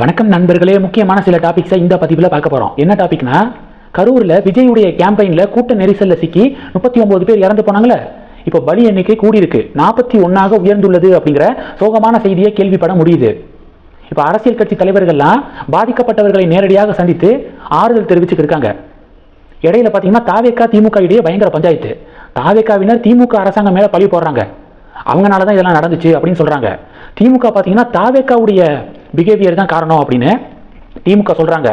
வணக்கம் நண்பர்களே முக்கியமான சில டாபிக்ஸை இந்த பதிவில் பார்க்க போகிறோம் என்ன டாபிக்னா கரூரில் விஜயுடைய கேம்பெயினில் கூட்ட நெரிசலில் சிக்கி முப்பத்தி ஒம்பது பேர் இறந்து போனாங்களே? இப்போ பலி எண்ணிக்கை கூடியிருக்கு. நாற்பத்தி ஒன்றாக உயர்ந்துள்ளது அப்படிங்கிற சோகமான செய்தியை கேள்விப்பட முடியுது. இப்போ அரசியல் கட்சி தலைவர்கள்லாம் பாதிக்கப்பட்டவர்களை நேரடியாக சந்தித்து ஆறுதல் தெரிவிச்சுட்டு இருக்காங்க. இடையில பார்த்தீங்கன்னா தாவேக்கா திமுக இடையே பயங்கர பஞ்சாயத்து. தாவேக்காவினர் திமுக அரசாங்கம் மேலே பழி போடுறாங்க. அவங்கனால தான் இதெல்லாம் நடந்துச்சு அப்படின்னு சொல்கிறாங்க திமுக பார்த்தீங்கன்னா தாவேக்காவுடைய பிஹேவியர் தான் காரணம் அப்படின்னு திமுக சொல்கிறாங்க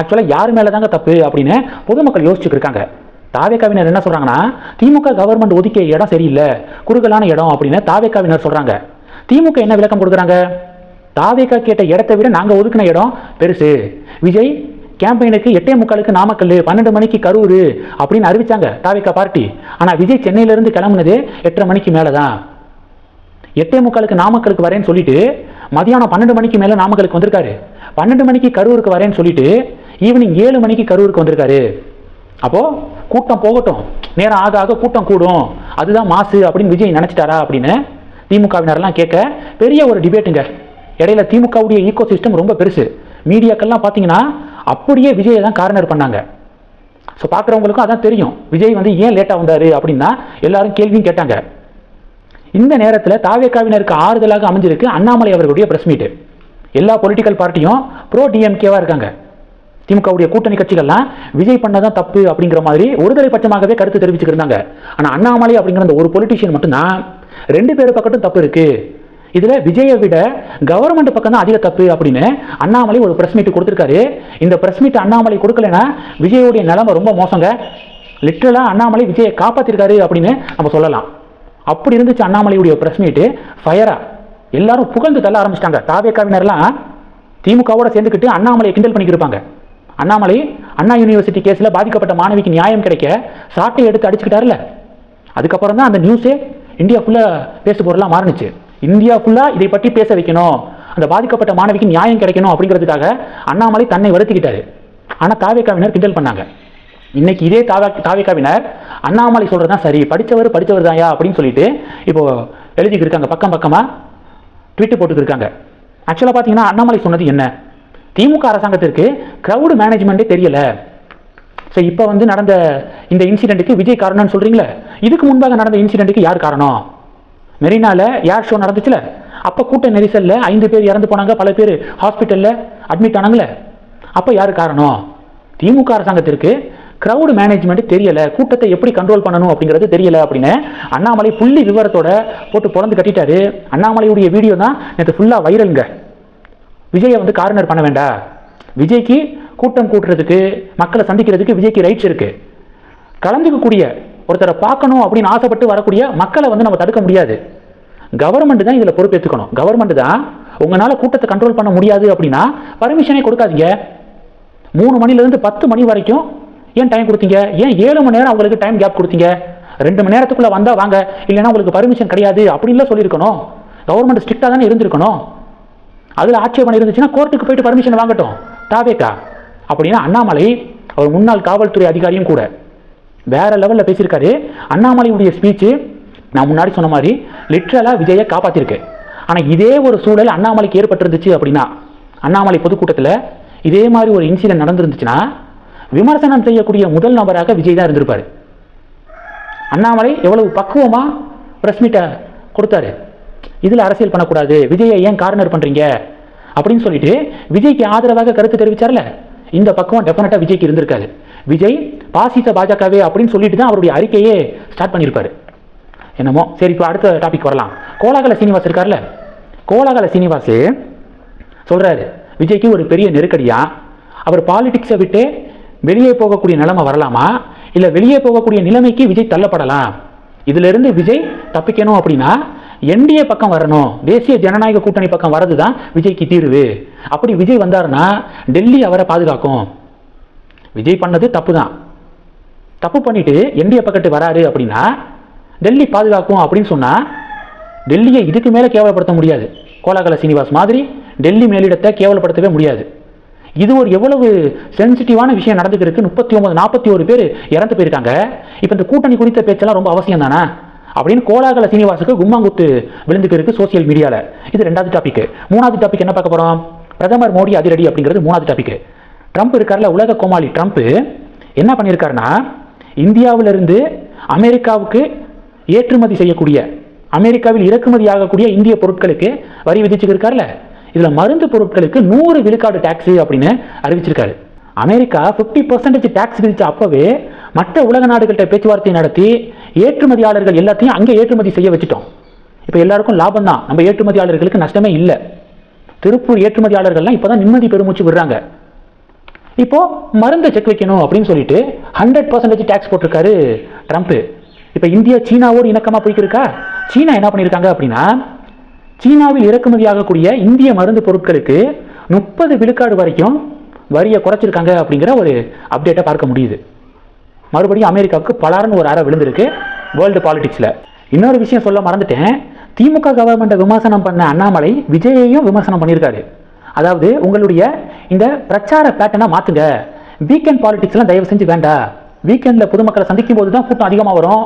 ஆக்சுவலாக யார் மேலே தாங்க தப்பு அப்படின்னு பொதுமக்கள் யோசிச்சுட்டு இருக்காங்க. தாவேக்காவினர் என்ன சொல்கிறாங்கன்னா திமுக கவர்மெண்ட் ஒதுக்கிய இடம் சரியில்லை குறுகலான இடம் அப்படின்னு தாவேக்காவினர் சொல்கிறாங்க திமுக என்ன விளக்கம் கொடுக்குறாங்க? தாவேக்கா கேட்ட இடத்தை விட நாங்கள் ஒதுக்கின இடம் பெருசு. விஜய் கேம்பெயினுக்கு எட்டே முக்காலுக்கு நாமக்கல் பன்னெண்டு மணிக்கு கரூர் அப்படின்னு அறிவிச்சாங்க தாவேக்கா பார்ட்டி. ஆனால் விஜய் சென்னையிலேருந்து கிளம்புனது எட்டரை மணிக்கு மேலே தான் எட்டே முக்காலுக்கு நாமக்கலுக்கு வரேன்னு சொல்லிட்டு மதியானம் பன்னெண்டு மணிக்கு மேலே நாமக்கலுக்கு வந்திருக்காரு. பன்னெண்டு மணிக்கு கரூருக்கு வரேன்னு சொல்லிட்டு ஈவினிங் ஏழு மணிக்கு கரூருக்கு வந்திருக்காரு. அப்போது கூட்டம் போகட்டும். நேரம் ஆக ஆக கூட்டம் கூடும். அதுதான் மாசு அப்படின்னு விஜய் நினச்சிட்டாரா அப்படின்னு திமுகவினரெல்லாம் கேட்க பெரிய ஒரு டிபேட்டுங்க இடையில திமுகவுடைய ஈகோ சிஸ்டம் ரொம்ப பெருசு. மீடியாக்கள்லாம் பார்த்தீங்கன்னா அப்படியே விஜயை தான் கார்னர் பண்ணாங்க. ஸோ பார்க்குறவங்களுக்கும் அதான் தெரியும். விஜய் வந்து ஏன் லேட்டாக வந்தார் அப்படின்னா எல்லாரும் கேள்வியும் கேட்டாங்க. இந்த நேரத்தில் தாவேக்காவினருக்கு ஆறுதலாக அமைஞ்சிருக்கு அண்ணாமலை அவர்களுடைய பிரஸ் மீட்டு எல்லா பொலிட்டிக்கல் பார்ட்டியும் ப்ரோ டிஎம்கேவாக இருக்காங்க. திமுகவுடைய கூட்டணி கட்சிகள்லாம் விஜய் பண்ணதான் தப்பு அப்படிங்கிற மாதிரி ஒருதலை பட்சமாகவே கருத்து தெரிவிச்சுக்கிருந்தாங்க ஆனால் அண்ணாமலை அப்படிங்கிற அந்த ஒரு பொலிட்டிஷியன் மட்டும்தான் ரெண்டு பேர் பக்கத்தும் தப்பு இருக்கு. இதில் விஜயை விட கவர்மெண்ட் பக்கம் தான் அதிக தப்பு அப்படின்னு அண்ணாமலை ஒரு பிரஸ் மீட் கொடுத்துருக்காரு. இந்த பிரஸ் மீட் அண்ணாமலை கொடுக்கலனா விஜயோடைய நிலைமை ரொம்ப மோசங்க. லிட்டரலாக அண்ணாமலை விஜயை காப்பாற்றிருக்காரு அப்படின்னு நம்ம சொல்லலாம். அப்படி இருந்துச்சு அண்ணாமலையுடைய பிரஸ் மீட்டு ஃபயரா எல்லாரும் புகழ்ந்து தள்ள ஆரம்பிச்சிட்டாங்க. தாவேக்காவினர்லாம் திமுகவோட சேர்ந்துக்கிட்டு அண்ணாமலையை கிண்டல் பண்ணிக்கிருப்பாங்க அண்ணாமலை அண்ணா யூனிவர்சிட்டி கேஸில் பாதிக்கப்பட்ட மாணவிக்கு நியாயம் கிடைக்க சாட்டை எடுத்து அடிச்சுக்கிட்டார்ல அதுக்கப்புறம் தான் அந்த நியூஸே இந்தியா ஃபுல்லாக பேசு பொருளாக மாறுனுச்சு. இந்தியா ஃபுல்லாக இதை பற்றி பேச வைக்கணும். அந்த பாதிக்கப்பட்ட மாணவிக்கு நியாயம் கிடைக்கணும் அப்படிங்கிறதுக்காக அண்ணாமலை தன்னை வருத்திக்கிட்டாரு ஆனால் தாவேக்காவினர் கிண்டல் பண்ணாங்க. இன்னைக்கு இதே தாவா தாவேக்காவினர் அண்ணாமலை சொல்கிறது தான் சரி படித்தவர் படித்தவர் தாயா அப்படின்னு சொல்லிட்டு இப்போது எழுதிக்கிட்டு இருக்காங்க பக்கம் பக்கமாக ட்விட்டு போட்டுக்கிருக்காங்க ஆக்சுவலாக பார்த்தீங்கன்னா அண்ணாமலை சொன்னது என்ன? திமுக அரசாங்கத்திற்கு க்ரௌடு மேனேஜ்மெண்ட்டே தெரியலை. ஸோ இப்போ வந்து நடந்த இந்த இன்சிடெண்ட்டுக்கு விஜய் காரணம்னு சொல்கிறீங்களே இதுக்கு முன்பாக நடந்த இன்சிடெண்ட்டுக்கு யார் காரணம்? மெரினாவில் ஏர் ஷோ நடந்துச்சுல? அப்போ கூட்ட நெரிசலில் ஐந்து பேர் இறந்து போனாங்க பல பேர் ஹாஸ்பிட்டலில் அட்மிட் ஆனாங்களே. அப்போ யார் காரணம்? திமுக அரசாங்கத்திற்கு க்ரௌடு மேனேஜ்மெண்ட் தெரியல. கூட்டத்தை எப்படி கண்ட்ரோல் பண்ணணும் அப்படிங்கிறது தெரியல அப்படின்னு அண்ணாமலை புள்ளி விவரத்தோட போட்டு பிறந்து கட்டிட்டாரு. அண்ணாமலையுடைய வீடியோ தான் நேற்று ஃபுல்லாக வைரலுங்க விஜயை வந்து கார்னர் பண்ண வேண்டாம் விஜய்க்கு கூட்டம் கூட்டுறதுக்கு மக்களை சந்திக்கிறதுக்கு விஜய்க்கு ரைட்ஸ் இருக்குது கலந்துக்கக்கூடிய ஒருத்தரை பார்க்கணும் அப்படின்னு ஆசைப்பட்டு வரக்கூடிய மக்களை வந்து நம்ம தடுக்க முடியாது. கவர்மெண்ட் தான் இதில் பொறுப்பேற்றுக்கணும் கவர்மெண்ட் தான் உங்களால் கூட்டத்தை கண்ட்ரோல் பண்ண முடியாது அப்படின்னா பர்மிஷனே கொடுக்காதீங்க. மூணு மணிலேருந்து பத்து மணி வரைக்கும் ஏன் டைம் கொடுத்தீங்க? ஏன் ஏழு மணி நேரம் அவங்களுக்கு டைம் கேப் கொடுத்தீங்க? ரெண்டு மணி நேரத்துக்குள்ளே வந்தால் வாங்க. இல்லைன்னா உங்களுக்கு பர்மிஷன் கிடையாது. அப்படின்லாம் சொல்லியிருக்கணும். கவர்மெண்ட் ஸ்ட்ரிக்டாக தானே இருந்திருக்கணும். அதில் ஆட்சேபனை இருந்துச்சுன்னா கோர்ட்டுக்கு போயிட்டு பர்மிஷன் வாங்கட்டும். தாவேக்கா. அப்படின்னா அண்ணாமலை அவர் முன்னாள் காவல்துறை அதிகாரியும் கூட வேற லெவலில் பேசியிருக்காரு. அண்ணாமலையுடைய ஸ்பீச்சு நான் முன்னாடி சொன்ன மாதிரி லிட்ரலாக விஜயை காப்பாற்றிருக்கு ஆனால் இதே ஒரு சூழல் அண்ணாமலைக்கு ஏற்பட்டிருந்துச்சு அப்படின்னா அண்ணாமலை பொதுக்கூட்டத்தில் இதே மாதிரி ஒரு இன்சிடென்ட் நடந்திருந்துச்சுன்னா விமர்சனம் செய்யக்கூடிய முதல் நபராக விஜய் தான் இருந்திருப்பார். அண்ணாமலை எவ்வளவு பக்குவமாக ப்ரெஸ் மீட்டை கொடுத்தாரு. இதில் அரசியல் பண்ணக்கூடாது விஜயை ஏன் கார்னர் பண்ணுறீங்க அப்படின்னு சொல்லிட்டு விஜய்க்கு ஆதரவாக கருத்து தெரிவிச்சார்ல. இந்த பக்கம் டெஃபினட்டாக விஜய்க்கு இருந்திருக்காது. விஜய் பாசிச பாஜகவே அப்படின்னு சொல்லிட்டு தான் அவருடைய அறிக்கையே ஸ்டார்ட் பண்ணியிருப்பார். என்னமோ சரி இப்போ அடுத்த டாபிக் வரலாம். கோலாகல சீனிவாஸ் இருக்கார்ல. கோலாகல சீனிவாஸ் சொல்கிறாரு விஜய்க்கு ஒரு பெரிய நெருக்கடியாக அவர் பாலிடிக்ஸை விட்டு வெளியே போகக்கூடிய நிலைமை வரலாமா? இல்லை வெளியே போகக்கூடிய நிலைமைக்கு விஜய் தள்ளப்படலாம்? இதிலிருந்து விஜய் தப்பிக்கணும் அப்படின்னா என்டிஏ பக்கம் வரணும். தேசிய ஜனநாயக கூட்டணி பக்கம் வரது தான் விஜய்க்கு தீர்வு. அப்படி விஜய் வந்தாருன்னா டெல்லி அவரை பாதுகாக்கும். விஜய் பண்ணது தப்பு தான் தப்பு பண்ணிட்டு என்டிஏ பக்கத்து வராரு அப்படின்னா டெல்லி பாதுகாக்கும் அப்படின்னு சொன்னால் டெல்லியை இதுக்கு மேலே கேவலப்படுத்த முடியாது. கோலாகல சீனிவாஸ் மாதிரி டெல்லி மேலிடத்தை கேவலப்படுத்தவே முடியாது. இது ஒரு எவ்வளவு சென்சிட்டிவான விஷயம் நடந்துகிட்டு இருக்கு முப்பத்தி ஒன்பது நாற்பத்தி ஒரு பேர் இறந்து போயிருக்காங்க. இப்போ இந்த கூட்டணி குறித்த பேச்செல்லாம் ரொம்ப அவசியம் தானே? அப்படின்னு கோலாகல சீனிவாசுக்கு கும்மாங்குத்து விழுந்துக்கு இருக்கு சோசியல் மீடியாவில் இது ரெண்டாவது டாபிக் மூணாவது டாபிக் என்ன பார்க்க போகிறோம் பிரதமர் மோடி அதிரடி அப்படிங்கிறது மூணாவது டாபிக் ட்ரம்ப் இருக்கார்ல உலக கோமாளி ட்ரம்ப் என்ன பண்ணியிருக்காருன்னா இந்தியாவிலிருந்து அமெரிக்காவுக்கு ஏற்றுமதி செய்யக்கூடிய அமெரிக்காவில் இறக்குமதி ஆகக்கூடிய இந்திய பொருட்களுக்கு வரி விதிச்சுக்கிருக்கார்ல இதுல மருந்து பொருட்களுக்கு நூறு விழுக்காடு டாக்ஸ் அப்படின்னு அறிவிச்சிருக்காரு. அமெரிக்கா 50% பர்சன்டேஜ் டேக்ஸ் விதித்த அப்பவே மற்ற உலக நாடுகள்கிட்ட பேச்சுவார்த்தை நடத்தி ஏற்றுமதியாளர்கள் எல்லாத்தையும் அங்கே ஏற்றுமதி செய்ய வச்சுட்டோம். இப்போ எல்லாருக்கும் லாபம் தான். நம்ம ஏற்றுமதியாளர்களுக்கு நஷ்டமே இல்லை. திருப்பூர் ஏற்றுமதியாளர்கள்லாம் இப்போ தான் நிம்மதி பெருமூச்சு விடுறாங்க. இப்போ மருந்தை செக் வைக்கணும் அப்படின்னு சொல்லிட்டு ஹண்ட்ரட் பர்சன்டேஜ் டேக்ஸ் போட்டிருக்காரு ட்ரம்ப். இப்போ இந்தியா சீனாவோடு இணக்கமாக போய்க்கிருக்கா? சீனா என்ன பண்ணியிருக்காங்க அப்படின்னா சீனாவில் இறக்குமதி ஆகக்கூடிய இந்திய மருந்து பொருட்களுக்கு முப்பது விழுக்காடு வரைக்கும் வரியை குறைச்சிருக்காங்க அப்படிங்கிற ஒரு அப்டேட்டை பார்க்க முடியுது. மறுபடியும் அமெரிக்காவுக்கு பலாரன்னு ஒரு அறை விழுந்திருக்கு வேர்ல்டு பாலிடிக்ஸில் இன்னொரு விஷயம் சொல்ல மறந்துட்டேன். திமுக கவர்மெண்ட்டை விமர்சனம் பண்ண அண்ணாமலை விஜயையும் விமர்சனம் பண்ணியிருக்காரு. அதாவது உங்களுடைய இந்த பிரச்சார பேட்டனை மாற்றுங்க வீக்கெண்ட் பாலிடிக்ஸ்லாம் தயவு செஞ்சு வேண்டாம் வீக்கெண்டில் பொதுமக்களை சந்திக்கும் போது தான் கூட்டம் அதிகமாக வரும்.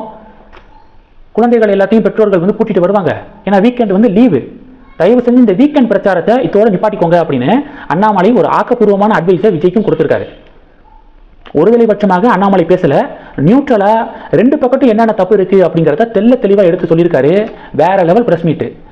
குழந்தைகள் எல்லாத்தையும் பெற்றோர்கள் வந்து கூட்டிட்டு வருவாங்க. ஏன்னா வீக்கெண்ட் வந்து லீவு தயவு செஞ்சு இந்த வீக்கெண்ட் பிரச்சாரத்தை இதோட நிப்பாட்டிக்கோங்க அப்படின்னு அண்ணாமலை ஒரு ஆக்கப்பூர்வமான அட்வைஸை விஜய்க்கும் கொடுத்துருக்காரு. ஒருதலைபட்சமாக அண்ணாமலை பேசல நியூட்ரலா ரெண்டு பக்கட்டும் என்னென்ன தப்பு இருக்கு அப்படிங்கிறத தெல்ல தெளிவா எடுத்து சொல்லியிருக்காரு. வேற லெவல் பிரஸ் மீட்டு